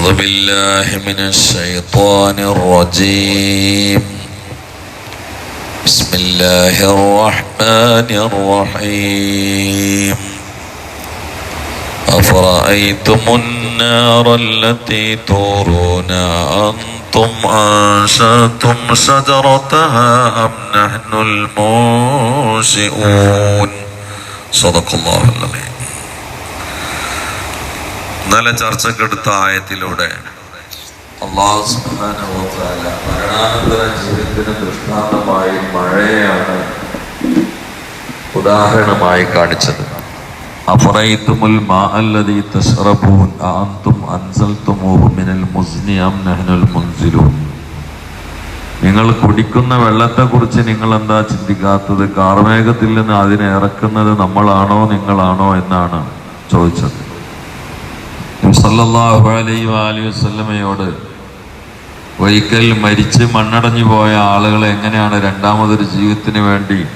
أعوذ بالله من الشيطان الرجيم. بسم الله الرحمن الرحيم. أفرأيتم النار التي تورون أنتم أنشأتم شجرتها أم نحن المنشئون؟ صدق الله العظيم. ഇന്നലെ ചർച്ചക്കെടുത്ത ആയത്തിലൂടെ അള്ളാഹു മരണാനന്തര ജീവിതത്തിന് ദൃഷ്ടാന്തമായി മഴയാണ് ഉദാഹരണമായി കാണിച്ചത്. അഫറൈത്തുമുൽ മാഅല്ലദീ തശ്റബൂൻ അഅൻതും അൻസൽതുമൂഹു മിനൽ മുസ്നി അം നഹ്നുൽ മുൻസിലൂൻ. നിങ്ങൾ കുടിക്കുന്ന വെള്ളത്തെക്കുറിച്ച് നിങ്ങൾ എന്താ ചിന്തിക്കാത്തത്? കാർമേഘത്തിൽ നിന്ന് അതിനെ ഇറക്കുന്നത് നമ്മളാണോ നിങ്ങളാണോ എന്നാണ് ചോദിച്ചത്. സല്ലല്ലാഹു അലൈഹി അലി വസ്ലമയോട് ഒരിക്കൽ മരിച്ച് മണ്ണടഞ്ഞു പോയ ആളുകൾ എങ്ങനെയാണ് രണ്ടാമതൊരു ജീവിതത്തിന് വേണ്ടി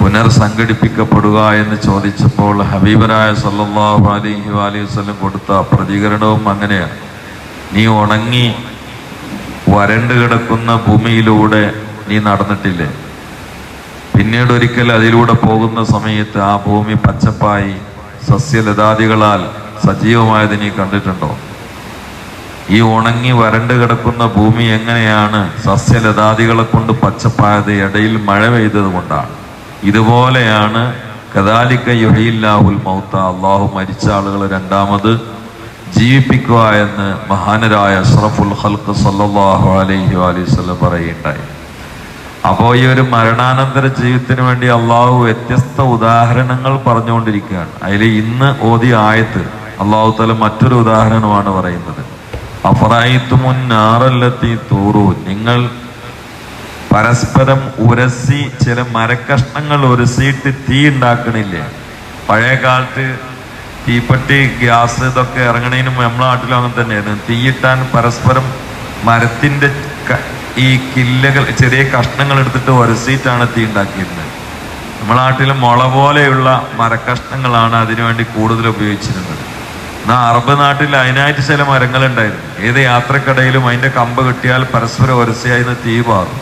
പുനർസംഘടിപ്പിക്കപ്പെടുക എന്ന് ചോദിച്ചപ്പോൾ ഹബീബരായ സല്ലല്ലാഹു അലൈഹി വാലി വസ്ലം കൊടുത്ത പ്രതികരണവും അങ്ങനെയാണ്. നീ ഉണങ്ങി വരണ്ട് കിടക്കുന്ന ഭൂമിയിലൂടെ നീ നടന്നിട്ടില്ലേ? പിന്നീട് ഒരിക്കൽ അതിലൂടെ പോകുന്ന സമയത്ത് ആ ഭൂമി പച്ചപ്പായി സസ്യലതാദികളാൽ സജീവമായത് നീ കണ്ടിട്ടുണ്ടോ? ഈ ഉണങ്ങി വരണ്ട് കിടക്കുന്ന ഭൂമി എങ്ങനെയാണ് സസ്യലതാദികളെ കൊണ്ട് പച്ചപ്പായത്? ഇടയിൽ മഴ പെയ്തത് കൊണ്ടാണ്. ഇതുപോലെയാണ് കദാലിക്ക യുഹയില്ലാഹുൽ മൗത്ത. അള്ളാഹു മരിച്ച ആളുകൾ രണ്ടാമത് ജീവിപ്പിക്കുക എന്ന് മഹാനരായ അഷ്റഫുൽ ഹൽക്ക് സല്ലാഹു അലൈഹി വസല്ലം പറയുകയുണ്ടായി. അപ്പോൾ ഈ ഒരു മരണാനന്തര ജീവിതത്തിന് വേണ്ടി അള്ളാഹു വ്യത്യസ്ത ഉദാഹരണങ്ങൾ പറഞ്ഞുകൊണ്ടിരിക്കുകയാണ്. അതിൽ ഇന്ന് ഓതി ആയത്ത് അള്ളാഹു തല മറ്റൊരു ഉദാഹരണമാണ് പറയുന്നത്. അഫറായിത്തുമുന്നാറല്ലെത്തി തൂറു നിങ്ങൾ പരസ്പരം ഉരസി ചില മരക്കഷ്ണങ്ങൾ ഉരസിയിട്ട് തീ ഉണ്ടാക്കണില്ലേ പഴയ കാലത്ത് തീപ്പെട്ടി ഗ്യാസ് ഇതൊക്കെ ഇറങ്ങണതിന് മുമ്പ് നമ്മളെ നാട്ടിലും അങ്ങനെ തന്നെയായിരുന്നു. തീയിട്ടാൻ പരസ്പരം മരത്തിന്റെ ഈ കില്ലകൾ ചെറിയ കഷ്ണങ്ങൾ എടുത്തിട്ട് ഉരസിയിട്ടാണ് തീ ഉണ്ടാക്കിയിരുന്നത് നമ്മളെ നാട്ടിൽ മുള പോലെയുള്ള മരക്കഷ്ണങ്ങളാണ് അതിനുവേണ്ടി കൂടുതൽ ഉപയോഗിച്ചിരുന്നത്. അറബ് നാട്ടിൽ അതിനായിട്ട് ചില മരങ്ങളുണ്ടായിരുന്നു. ഏത് യാത്രക്കിടയിലും അതിന്റെ കമ്പ് കിട്ടിയാൽ പരസ്പരം ഒരസയായിരുന്നു തീ പാറും.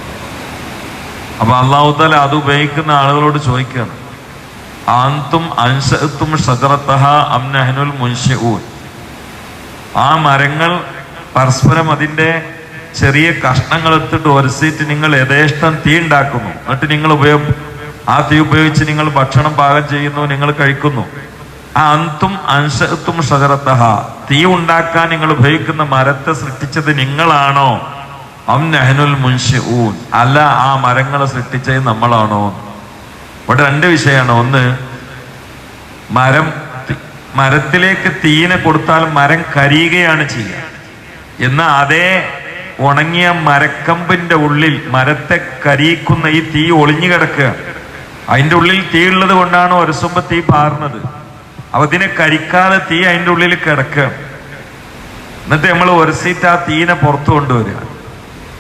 അപ്പൊ അള്ളാഹുത്താല അത് ഉപയോഗിക്കുന്ന ആളുകളോട് ചോദിക്കുകയാണ്. ആന്തും അൻസത്തും ആ മരങ്ങൾ പരസ്പരം അതിന്റെ ചെറിയ കഷ്ണങ്ങൾ എടുത്തിട്ട് ഒരസിയിട്ട് നിങ്ങൾ യഥേഷ്ടം തീ ഉണ്ടാക്കുന്നു. എന്നിട്ട് നിങ്ങൾ ഉപയോഗ ആ തീ ഉപയോഗിച്ച് നിങ്ങൾ ഭക്ഷണം പാകം ചെയ്യുന്നു നിങ്ങൾ കഴിക്കുന്നു. അന്തും അൻഷത്തും ഷജറത്തഹ തീ ഉണ്ടാക്കാൻ നിങ്ങൾ ഉപയോഗിക്കുന്ന മരത്തെ സൃഷ്ടിച്ചത് നിങ്ങളാണോ? അം മുൻഷി ഊൻ അല്ല ആ മരങ്ങളെ സൃഷ്ടിച്ചത് നമ്മളാണോ? ഇവിടെ രണ്ട് വിഷയമാണ്. ഒന്ന് മരം മരത്തിലേക്ക് തീനെ കൊടുത്താൽ മരം കരിയുകയാണ് ചെയ്യുക. എന്നാൽ അതേ ഉണങ്ങിയ മരക്കമ്പിന്റെ ഉള്ളിൽ മരത്തെ കരിയിക്കുന്ന ഈ തീ ഒളിഞ്ഞു കിടക്കുക. അതിന്റെ ഉള്ളിൽ തീ ഉള്ളത് കൊണ്ടാണ് ഒരസുമ്പ തീ പാറുന്നത്. അപ്പൊ ഇതിനെ കരിക്കാതെ തീ അതിന്റെ ഉള്ളിൽ കിടക്കുക. എന്നിട്ട് നമ്മൾ ഒരസിട്ട് ആ തീനെ പുറത്തു കൊണ്ടുവരിക.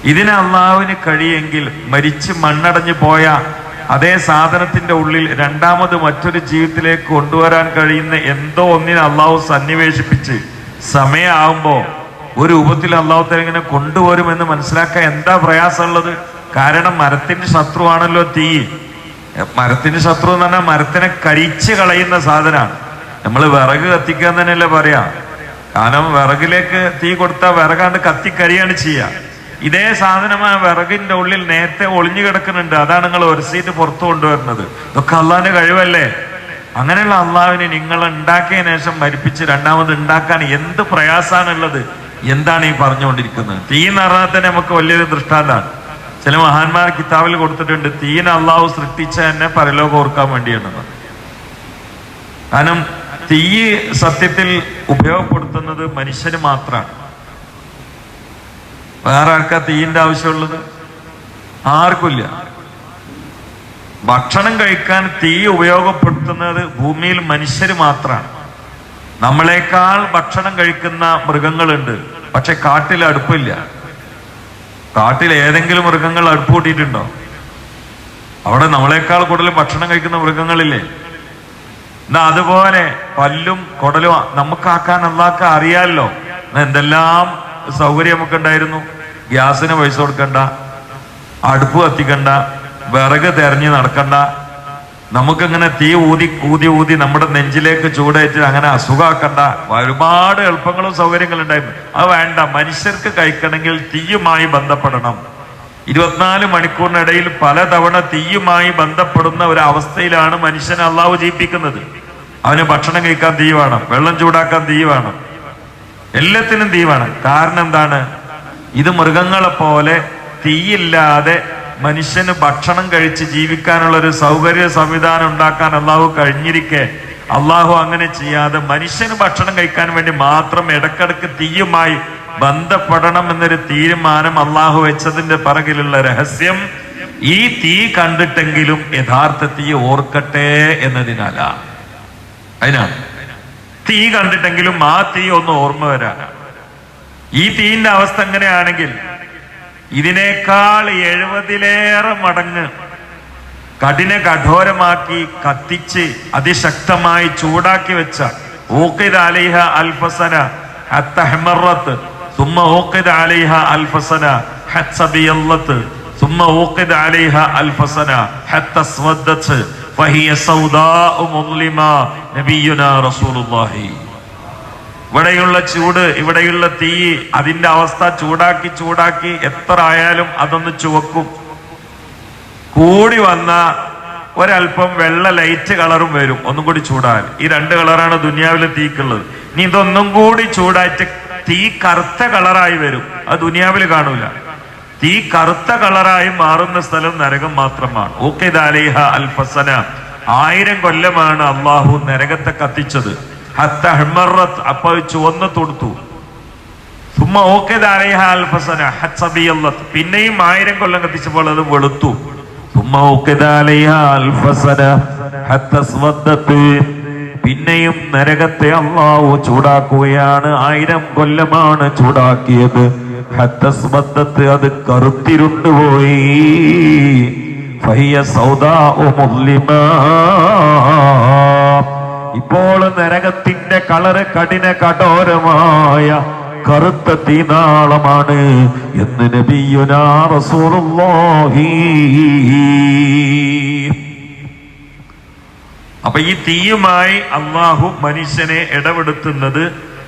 ഇതിനെ അള്ളാവിന് കഴിയെങ്കിൽ മരിച്ച് മണ്ണടഞ്ഞു പോയ അതേ സാധനത്തിന്റെ ഉള്ളിൽ രണ്ടാമത് മറ്റൊരു ജീവിതത്തിലേക്ക് കൊണ്ടുവരാൻ കഴിയുന്ന എന്തോ ഒന്നിനെ അള്ളാഹു സന്നിവേശിപ്പിച്ച് സമയമാവുമ്പോ ഒരു രൂപത്തിൽ അള്ളാഹു ഇങ്ങനെ കൊണ്ടുവരുമെന്ന് മനസ്സിലാക്കാൻ എന്താ പ്രയാസമുള്ളത്? കാരണം മരത്തിന്റെ ശത്രുവാണല്ലോ തീ. മരത്തിന്റെ ശത്രു എന്ന് പറഞ്ഞാൽ മരത്തിനെ കരിച്ച് കളയുന്ന സാധനമാണ്. നമ്മൾ വിറക് കത്തിക്കാൻ തന്നെയല്ലേ പറയാ. കാരണം വിറകിലേക്ക് തീ കൊടുത്താൽ വിറകാണ്ട് കത്തിക്കരിയാണ് ചെയ്യുക ഇതേ സാധനമായ വിറകിന്റെ ഉള്ളിൽ നേരത്തെ ഒളിഞ്ഞു കിടക്കുന്നുണ്ട്. അതാണ് നിങ്ങൾ ഒരു സീറ്റ് പുറത്തു കൊണ്ടുവരുന്നത്. ഇതൊക്കെ അള്ളാഹിന്റെ കഴിവല്ലേ? അങ്ങനെയുള്ള അള്ളാവിനെ നിങ്ങൾ ഉണ്ടാക്കിയ ശേഷം മരിപ്പിച്ച് രണ്ടാമത് ഉണ്ടാക്കാൻ എന്ത് പ്രയാസാണുള്ളത്? എന്താണ് ഈ പറഞ്ഞുകൊണ്ടിരിക്കുന്നത്? തീ എന്ന് പറഞ്ഞാൽ തന്നെ നമുക്ക് വലിയൊരു ദൃഷ്ടാന്താണ്. ചില മഹാന്മാർ കിതാബിൽ കൊടുത്തിട്ടുണ്ട് തീനെ അള്ളാഹു സൃഷ്ടിച്ച തന്നെ പരലോകം ഓർക്കാൻ വേണ്ടിയാണെന്ന്. കാരണം തീ സത്യത്തിൽ ഉപയോഗപ്പെടുത്തുന്നത് മനുഷ്യന് മാത്രമാണ്. വേറെ ആർക്കാ തീയിന്റെ ആവശ്യമുള്ളത്? ആർക്കുമില്ല. ഭക്ഷണം കഴിക്കാൻ തീ ഉപയോഗപ്പെടുത്തുന്നത് ഭൂമിയിൽ മനുഷ്യര് മാത്രമാണ്. നമ്മളെക്കാൾ ഭക്ഷണം കഴിക്കുന്ന മൃഗങ്ങളുണ്ട്. പക്ഷെ കാട്ടിൽ അടുപ്പില്ല. കാട്ടിൽ ഏതെങ്കിലും മൃഗങ്ങൾ അടുപ്പ് കൂട്ടിയിട്ടുണ്ടോ? അവിടെ നമ്മളെക്കാൾ കൂടുതൽ ഭക്ഷണം കഴിക്കുന്ന മൃഗങ്ങളില്ലേ? എന്നാ അതുപോലെ പല്ലും കുടലും നമുക്കാക്കാൻ അള്ളാഹ്ക്ക് അറിയാമല്ലോ എന്തെല്ലാം സൗകര്യം നമുക്ക് ഉണ്ടായിരുന്നു ഗ്യാസിന് പൈസ കൊടുക്കണ്ട. അടുപ്പ് കത്തിക്കണ്ട. വിറക് തെരഞ്ഞ് നടക്കണ്ട. നമുക്കിങ്ങനെ തീ ഊതി ഊതി ഊതി നമ്മുടെ നെഞ്ചിലേക്ക് ചൂടേറ്റ് അങ്ങനെ അസുഖമാക്കണ്ട ഒരുപാട് എളുപ്പങ്ങളും സൗകര്യങ്ങളും ഉണ്ടായിരുന്നു അത് വേണ്ട. മനുഷ്യർക്ക് കഴിക്കണമെങ്കിൽ തീയുമായി ബന്ധപ്പെടണം. ഇരുപത്തിനാല് മണിക്കൂറിനിടയിൽ പലതവണ തീയുമായി ബന്ധപ്പെടുന്ന ഒരു അവസ്ഥയിലാണ് മനുഷ്യനെ അള്ളാഹു ജീവിപ്പിക്കുന്നത് അവന് ഭക്ഷണം കഴിക്കാൻ തീ വേണം വെള്ളം ചൂടാക്കാൻ തീ വേണം എല്ലാത്തിനും തീ വേണം. കാരണം എന്താണ്? ഇത് മൃഗങ്ങളെ പോലെ തീയില്ലാതെ മനുഷ്യന് ഭക്ഷണം കഴിച്ച് ജീവിക്കാനുള്ള ഒരു സൗകര്യ സംവിധാനം ഉണ്ടാക്കാൻ അള്ളാഹു കഴിഞ്ഞിരിക്കെ അള്ളാഹു അങ്ങനെ ചെയ്യാതെ മനുഷ്യന് ഭക്ഷണം കഴിക്കാൻ വേണ്ടി മാത്രം ഇടക്കിടക്ക് തീയുമായി ബന്ധപ്പെടണം എന്നൊരു തീരുമാനം അള്ളാഹു വെച്ചതിന്റെ പറകിലുള്ള രഹസ്യം ഈ തീ കണ്ടിട്ടെങ്കിലും യഥാർത്ഥ തീ ഓർക്കട്ടെ എന്നതിനാലാണ് അതിനാണ്. തീ കണ്ടിട്ടെങ്കിലും ആ തീ ഒന്ന് ഓർമ്മ വരാനാണ് ഈ തീന്റെ അവസ്ഥ എങ്ങനെയാണെങ്കിൽ ഇതിനേക്കാൾ എഴുപതിലേറെ മടങ്ങ് കഠിന കഠോരമാക്കി കത്തിച്ച് അതിശക്തമായി ചൂടാക്കി വെച്ച ഊക്കിദ് അലിഹ അൽഫസന ഹത്തഹ്മറത്ത് ثم اوقد عليها الف سنه حتى بيضت ثم اوقد عليها الف سنه حتى اسودت فهي سوداء مظلمه نبينا رسول الله ഇവിടെയുള്ള ചൂട് ഇവിടെയുള്ള തീ അതിന്റെ അവസ്ഥ ചൂടാക്കി ചൂടാക്കി എത്ര ആയാലും അതൊന്ന് ചുവക്കും കൂടി വന്ന ഒരല്പം വെള്ള ലൈറ്റ് കളറും വരും ഒന്നും കൂടി ചൂടാൻ ഈ രണ്ട് കളറാണ് ദുനിയാവിലെ തീക്കുള്ളത് ഇനി ഇതൊന്നും കൂടി ചൂടായിട്ട് തീ കറുത്ത കളറായി വരും. അത് ദുനിയാവിൽ കാണൂല. തീ കറുത്ത കളറായി മാറുന്ന സ്ഥലം നരകം മാത്രമാണ്. ഓക്കെ ദാലിഹ അൽഫസന. ആയിരം കൊല്ലമാണ് അള്ളാഹു നരകത്തെ കത്തിച്ചത്. ഹത്ത ഹെമറത്ത്. അപ്പൊ ചുവന്ന് തൊടുത്തു. സുമ്മ ഓക്കെ ദാലിഹ അൽഫസന. ഹത്സബിയല്ലത്ത് പിന്നെയും ആയിരം കൊല്ലം കത്തിച്ചപ്പോൾ അത് വെളുത്തു. സുമ്മ ഓക്കെ ദാലിഹ അൽഫസന. ഹത്തസ്വദ്ദത്ത് പിന്നെയും നരകത്തെ അള്ളാവു ചൂടാക്കുകയാണ്. ആയിരം കൊല്ലമാണ് ചൂടാക്കിയത്. ഹത്തസ്ബദ്ധത്ത് അത് സൗദാ മുസ്ലിമാ. ഇപ്പോൾ നരകത്തിന്റെ കളറ് കഠിന കഠോരമായ കറുത്ത തീനാളമാണ് എന്ന് നബിയുനാ റസൂലുള്ളാഹി. അപ്പൊ ഈ തീയുമായി അള്ളാഹു മനുഷ്യനെ ഇടപെടുത്തുന്നത്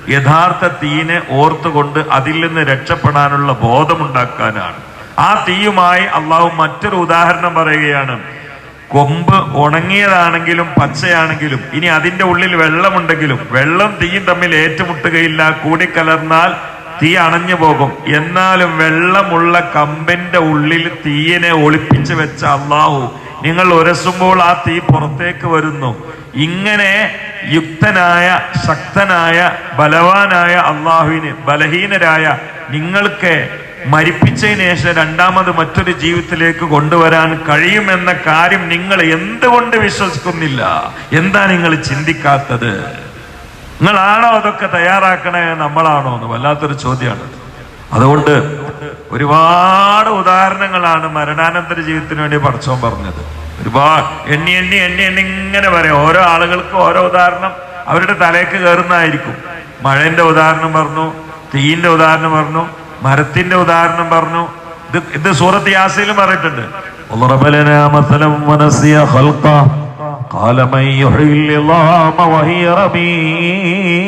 യഥാർത്ഥ തീയിനെ ഓർത്തുകൊണ്ട് അതിൽ നിന്ന് രക്ഷപ്പെടാനുള്ള ബോധമുണ്ടാക്കാനാണ്. ആ തീയുമായി അള്ളാഹു മറ്റൊരു ഉദാഹരണം പറയുകയാണ്. കൊമ്പ് ഉണങ്ങിയതാണെങ്കിലും പച്ചയാണെങ്കിലും ഇനി അതിന്റെ ഉള്ളിൽ വെള്ളമുണ്ടെങ്കിലും വെള്ളം തീയും തമ്മിൽ ഏറ്റുമുട്ടുകയില്ല കൂടിക്കലർന്നാൽ തീ അണഞ്ഞു പോകും. എന്നാലും വെള്ളമുള്ള കമ്പിന്റെ ഉള്ളിൽ തീയിനെ ഒളിപ്പിച്ചു വെച്ച അള്ളാഹു നിങ്ങൾ ഉരസുമ്പോൾ ആ തീ പുറത്തേക്ക് വരുന്നു. ഇങ്ങനെ യുക്തനായ ശക്തനായ ബലവാനായ അള്ളാഹുവിന് ബലഹീനരായ നിങ്ങൾക്ക് മരിപ്പിച്ചതിന് ശേഷം രണ്ടാമത് മറ്റൊരു ജീവിതത്തിലേക്ക് കൊണ്ടുവരാൻ കഴിയുമെന്ന കാര്യം നിങ്ങൾ എന്തുകൊണ്ട് വിശ്വസിക്കുന്നില്ല? എന്താ നിങ്ങൾ ചിന്തിക്കാത്തത്? നിങ്ങളാണോ അതൊക്കെ തയ്യാറാക്കണേ? നമ്മളാണോ എന്ന് വല്ലാത്തൊരു ചോദ്യമാണ്. അതുകൊണ്ട് ഒരുപാട് ഉദാഹരണങ്ങളാണ് മരണാനന്തര ജീവിതത്തിന് വേണ്ടി പഠിച്ചോൻ പറഞ്ഞത് ഒരുപാട് എണ്ണി എണ്ണി എണ്ണി എണ്ണി ഇങ്ങനെ പറയാം ഓരോ ആളുകൾക്ക് ഓരോ ഉദാഹരണം അവരുടെ തലേക്ക് കയറുന്നതായിരിക്കും മഴന്റെ ഉദാഹരണം പറഞ്ഞു തീയിന്റെ ഉദാഹരണം പറഞ്ഞു മരത്തിന്റെ ഉദാഹരണം പറഞ്ഞു ഇത് ഇത് സൂറത്ത് യാസയിലും പറഞ്ഞിട്ടുണ്ട് وضرب لنا مثلا ونسي خلقه قال من يحيي العظام وهي رميم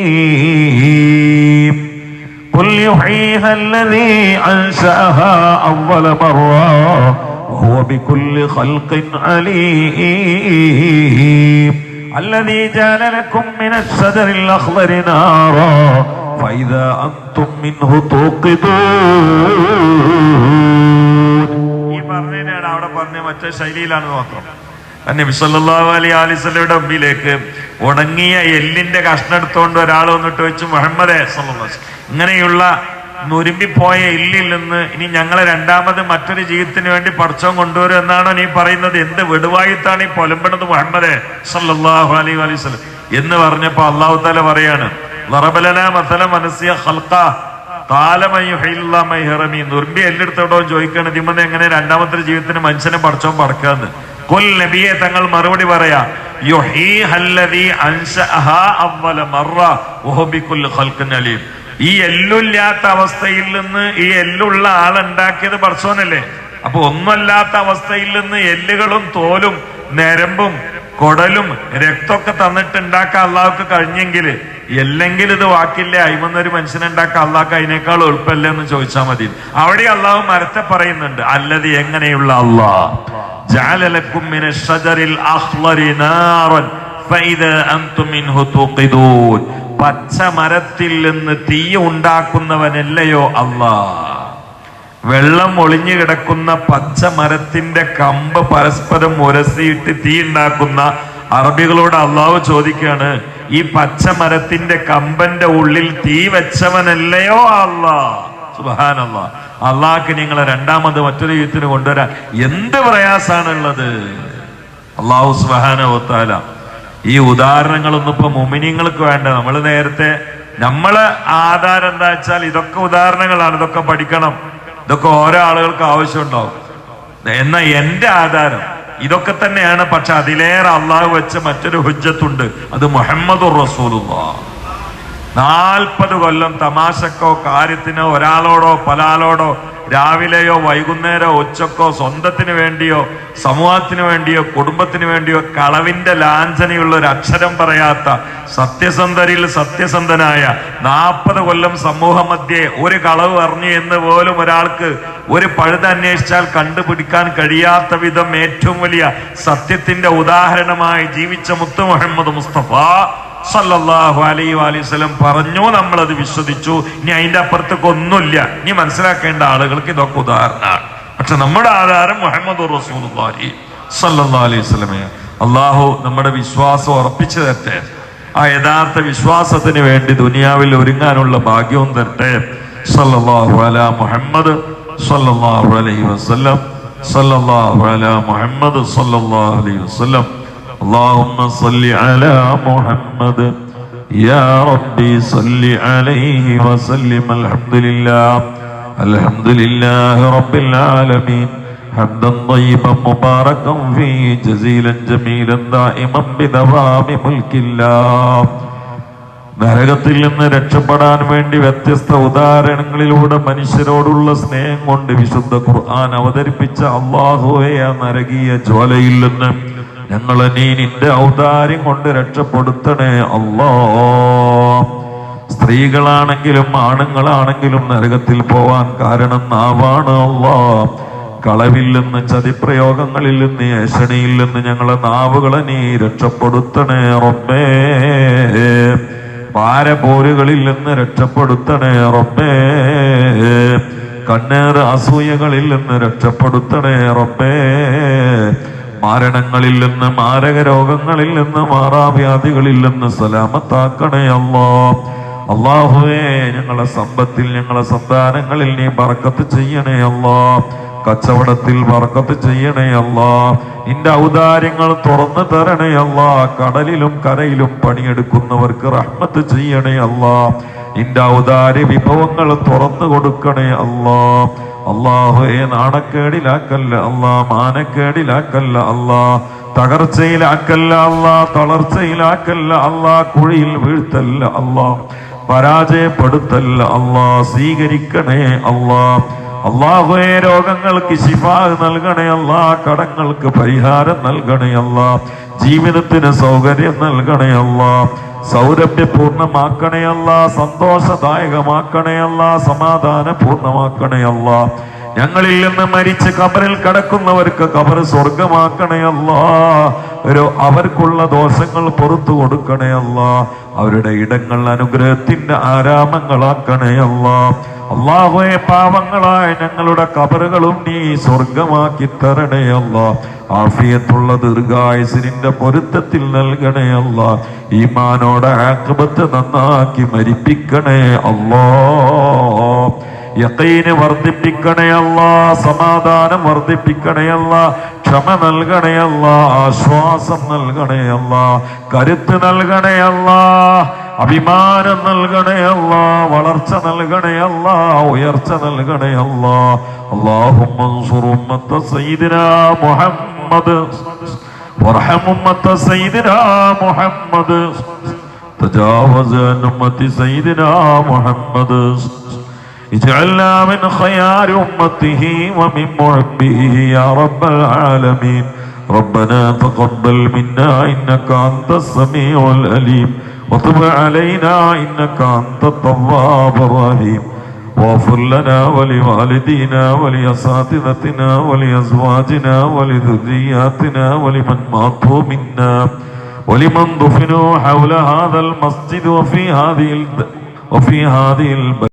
قل يحييها الذي أنشأها أول مرة وهو بكل خلق عليم الذي جعل لكم من الشجر الأخضر نارا فإذا أنتم منه توقدون ഈ പറഞ്ഞതിനാണ് അവിടെ പറഞ്ഞ മറ്റേ ശൈലിയിലാണ് മാത്രം നബി സല്ലല്ലാഹു അലൈഹി അലിസ്വല്ലയുടെ മുമ്പിലേക്ക് ഉണങ്ങിയ എല്ലിന്റെ കഷ്ണം എടുത്തുകൊണ്ട് ഒരാൾ വന്നിട്ട് വെച്ചു മുഹമ്മദ് സല്ലല്ലാഹു ഇങ്ങനെയുള്ള നുരുമ്പിപ്പോയ എല്ലിൽ നിന്ന് ഇനി ഞങ്ങളെ രണ്ടാമത് മറ്റൊരു ജീവിതത്തിന് വേണ്ടി പടച്ചോൻ കൊണ്ടുവരും എന്നാണോ നീ പറയുന്നത്? എന്ത് വെടുവായിത്താണ് ഈ പൊലമ്പണത് മുഹമ്മദ് സല്ലല്ലാഹു അലൈഹി വസല്ലം? എന്ന് പറഞ്ഞപ്പോ അള്ളാഹു താല പറയാണ് നുർബി എല്ലായിടത്തോടോ ചോദിക്കണത് ഇമ്മന്ന് എങ്ങനെ രണ്ടാമത്തെ ജീവിതത്തിന് മനുഷ്യനെ പടച്ചോൻ പടക്കാന്ന്? കൊൽ നബിയെ തങ്ങൾ മറുപടി പറയാ ഈ എല്ലില്ലാത്ത അവസ്ഥയിൽ നിന്ന് ഈ എല്ലുള്ള ആളുണ്ടാക്കിയത് പടച്ചോനല്ലേ അപ്പൊ ഒന്നുമല്ലാത്ത അവസ്ഥയിൽ നിന്ന് എല്ലുകളും തോലും നരമ്പും കൊടലും രക്തമൊക്കെ തന്നിട്ട് ഉണ്ടാക്കാൻ അള്ളാഹ്ക്ക് കഴിഞ്ഞെങ്കിൽ അല്ലെങ്കിൽ ഇത് വാക്കില്ലേ വാക്കില്ല മനുഷ്യനെ മനുഷ്യനുണ്ടാക്കാൻ അള്ളാഹ്ക്ക് അതിനേക്കാൾ എളുപ്പമല്ലേ എന്ന് ചോദിച്ചാൽ മതി. അവിടെ അള്ളാഹു മരത്തെ പറയുന്നുണ്ട് അല്ലത് എങ്ങനെയുള്ള അള്ളാഹ് പച്ച മരത്തിൽ നിന്ന് തീ ഉണ്ടാക്കുന്നവനല്ലയോ അള്ളാഹ് വെള്ളം ഒളിഞ്ഞു കിടക്കുന്ന പച്ച മരത്തിന്റെ കമ്പ് പരസ്പരം ഉരസിയിട്ട് തീ ഉണ്ടാക്കുന്ന അറബികളോട് അള്ളാഹു ചോദിക്കുകയാണ് ഈ പച്ച മരത്തിന്റെ കമ്പന്റെ ഉള്ളിൽ തീ വെച്ചവനല്ലയോ അള്ളാ? സുബാനല്ലാ അള്ളാഹ്ക്ക് നിങ്ങളെ രണ്ടാമത് മറ്റൊരു യുദ്ധത്തിന് കൊണ്ടുവരാൻ എന്ത് പ്രയാസാണുള്ളത്? അള്ളാഹു സുബാനോത്താല ഈ ഉദാഹരണങ്ങളൊന്നും ഇപ്പൊ മുമിനിങ്ങൾക്ക് വേണ്ട. നമ്മൾ നേരത്തെ നമ്മളെ ആധാരം എന്താ വെച്ചാൽ ഇതൊക്കെ ഉദാഹരണങ്ങളാണ്. ഇതൊക്കെ പഠിക്കണം. ഇതൊക്കെ ഓരോ ആളുകൾക്ക് ആവശ്യമുണ്ടാവും. എന്ന എന്റെ ആധാരം? ഇതൊക്കെ തന്നെയാണ്. പക്ഷെ അതിലേറെ അള്ളാഹു വെച്ച മറ്റൊരു ഹുജ്ജത്തുണ്ട്. അത് മുഹമ്മദ് നാൽപ്പത് കൊല്ലം തമാശക്കോ കാര്യത്തിനോ ഒരാളോടോ പലാളോടോ രാവിലെയോ വൈകുന്നേരോ ഉച്ചക്കോ സ്വന്തത്തിന് വേണ്ടിയോ സമൂഹത്തിന് വേണ്ടിയോ കുടുംബത്തിന് വേണ്ടിയോ കളവിന്റെ ലാഞ്ചനയുള്ള ഒരു അക്ഷരം പറയാത്ത സത്യസന്ധരിൽ സത്യസന്ധനായ നാൽപ്പത് കൊല്ലം സമൂഹ മധ്യേ ഒരു കളവ് അറിഞ്ഞു എന്ന് പോലും ഒരാൾക്ക് ഒരു പഴുത് അന്വേഷിച്ചാൽ കണ്ടുപിടിക്കാൻ കഴിയാത്ത വിധം ഏറ്റവും വലിയ സത്യത്തിന്റെ ഉദാഹരണമായി ജീവിച്ച മുത്തു മുഹമ്മദ് മുസ്തഫ. സല്ലല്ലാഹു അലൈ വസല്ലം പറഞ്ഞു നമ്മൾ അത് വിശ്വസിച്ചു. ഇനി അതിന്റെ അപ്പുറത്തേക്ക് ഒന്നുമില്ല. ഇനി മനസ്സിലാക്കേണ്ട ആളുകൾക്ക് ഇതൊക്കെ ഉദാഹരണമാണ്. പക്ഷെ നമ്മുടെ ആധാരം മുഹമ്മദ് അലൈഹി അള്ളാഹു നമ്മുടെ വിശ്വാസം ഉറപ്പിച്ചു തരട്ടെ. ആ യഥാർത്ഥ വിശ്വാസത്തിന് വേണ്ടി ദുനിയാവിൽ ഒരുങ്ങാനുള്ള ഭാഗ്യവും തരട്ടെ. സല്ലല്ലാഹു അലാ മുഹമ്മദ് സല്ലല്ലാഹു അലൈഹി വസല്ലം. സല്ലല്ലാഹു അലാ മുഹമ്മദ് സല്ലല്ലാഹു അലൈഹി വസല്ലം. اللهم صل على محمد يا ربي صل عليه وسلم الحمد لله الحمد لله رب العالمين حمدا طيبا مباركا فيه جزيلا جميلا دائما بدوام ملك الله നരകത്തിൽ നിന്ന് രക്ഷപ്പെടാൻ വേണ്ടി വ്യത്യസ്ത ഉദാഹരണങ്ങളിലൂടെ മനുഷ്യരോടുള്ള സ്നേഹം കൊണ്ട് വിശുദ്ധ ഖുർആൻ അവതരിപ്പിച്ച അള്ളാഹുവെ ആ നരകീയ ജ്വാലയിൽ നിന്ന് ഞങ്ങളെ നീ നിന്റെ ഔദാര്യം കൊണ്ട് രക്ഷപ്പെടുത്തണേ അല്ലോ. സ്ത്രീകളാണെങ്കിലും ആണുങ്ങളാണെങ്കിലും നരകത്തിൽ പോവാൻ കാരണം നാവാണ് അല്ലോ. കളവിൽ നിന്ന് ചതിപ്രയോഗങ്ങളിൽ നിന്ന് ഏഷണിയിൽ നിന്ന് ഞങ്ങളെ നാവുകളെ നീ രക്ഷപ്പെടുത്തണേ റബ്ബേ. പാരപോരുകളിൽ നിന്ന് രക്ഷപ്പെടുത്തണേ റബ്ബേ. കണ്ണേറ് അസൂയകളിൽ നിന്ന് രക്ഷപ്പെടുത്തണേ റബ്ബേ. മാരണങ്ങളിൽ നിന്ന് മാരക രോഗങ്ങളിൽ നിന്ന് മാറാവ്യാധികളിൽ നിന്ന് സലാമത്താക്കണേ അല്ലോ അള്ളാഹുവേ ഞങ്ങളെ സമ്പത്തിൽ ഞങ്ങളെ സന്താനങ്ങളിൽ നീ പറക്കത്ത് ചെയ്യണേ അല്ലോ കച്ചവടത്തിൽ ബർക്കത്ത് ചെയ്യണേ അല്ലാ നിന്റെ ഔദാര്യങ്ങൾ തുറന്നു തരണേ അല്ലാ കടലിലും കരയിലും പണിയെടുക്കുന്നവർക്ക് റഹ്മത്ത് ചെയ്യണേ അല്ലാ നിന്റെ ഔദാര്യ വിഭവങ്ങൾ തുറന്നു കൊടുക്കണേ അല്ലാ അള്ളാഹുയെ നാണക്കേടിലാക്കല്ല അള്ളാ മാനക്കേടിലാക്കല്ല അള്ളാ തകർച്ചയിലാക്കല്ല അള്ളാ തളർച്ചയിലാക്കല്ല അള്ളാ കുഴിയിൽ വീഴ്ത്തല്ല അള്ളാ പരാജയപ്പെടുത്തല്ല അള്ളാ സ്വീകരിക്കണേ അള്ളാ അള്ളാഹുയെ രോഗങ്ങൾക്ക് ശിഫാ നൽകണേ അള്ളാ കടങ്ങൾക്ക് പരിഹാരം നൽകണേ അള്ളാ ജീവിതത്തിന് സൗകര്യം നൽകണേ അല്ലാ സൗരഭ്യപൂർണമാക്കണേ സന്തോഷദായകമാക്കണയല്ല സന്തോഷദായകമാക്കണേ അല്ലാ സമാധാനപൂർണമാക്കണേ അല്ലാ ഞങ്ങളിൽ നിന്ന് മരിച്ച് കബറിൽ കടക്കുന്നവർക്ക് കബർ സ്വർഗമാക്കണയല്ല ഒരു അവർക്കുള്ള ദോഷങ്ങൾ പുറത്തു കൊടുക്കണയല്ല. അവരുടെ ഇടങ്ങൾ അനുഗ്രഹത്തിന്റെ ആരാമങ്ങളാക്കണേ അല്ലാ അള്ളാഹുവെ പാവങ്ങളായ ഞങ്ങളുടെ കബറുകളും നീ സ്വർഗമാക്കി തരണേ അല്ല. ആഫിയത്തുള്ള ദീർഘായുസിനിന്റെ പൊരുത്തത്തിൽ നൽകണേ അല്ല. ഈമാനോടെ ആക്രമത്തെ നന്നാക്കി മരിപ്പിക്കണേ അല്ലോ. യക്കീന് വർദ്ധിപ്പിക്കണയല്ല സമാധാനം വർദ്ധിപ്പിക്കണയല്ല ക്ഷമ നൽകണയല്ല ആശ്വാസം നൽകണയല്ല കരുത്ത് നൽകണയല്ല അഭിമാനം നൽകണയല്ല വളർച്ച നൽകണയല്ല ഉയർച്ച നൽകണയല്ല അള്ളാഹുമ്മ മുഹമ്മദ് മുഹമ്മദ് മുഹമ്മദ്. اجعلنا من خيار أمته ومن محبه يا رب العالمين. ربنا تقبل منا إنك أنت السميع الأليم وتب علينا إنك أنت التواب الرحيم. واغفر لنا ولوالدينا ولأساتذتنا ولأزواجنا ولذرياتنا ولمن ماتوا منا. ولمن دفنوا حول هذا المسجد وفي هذه. وفي هذه البلد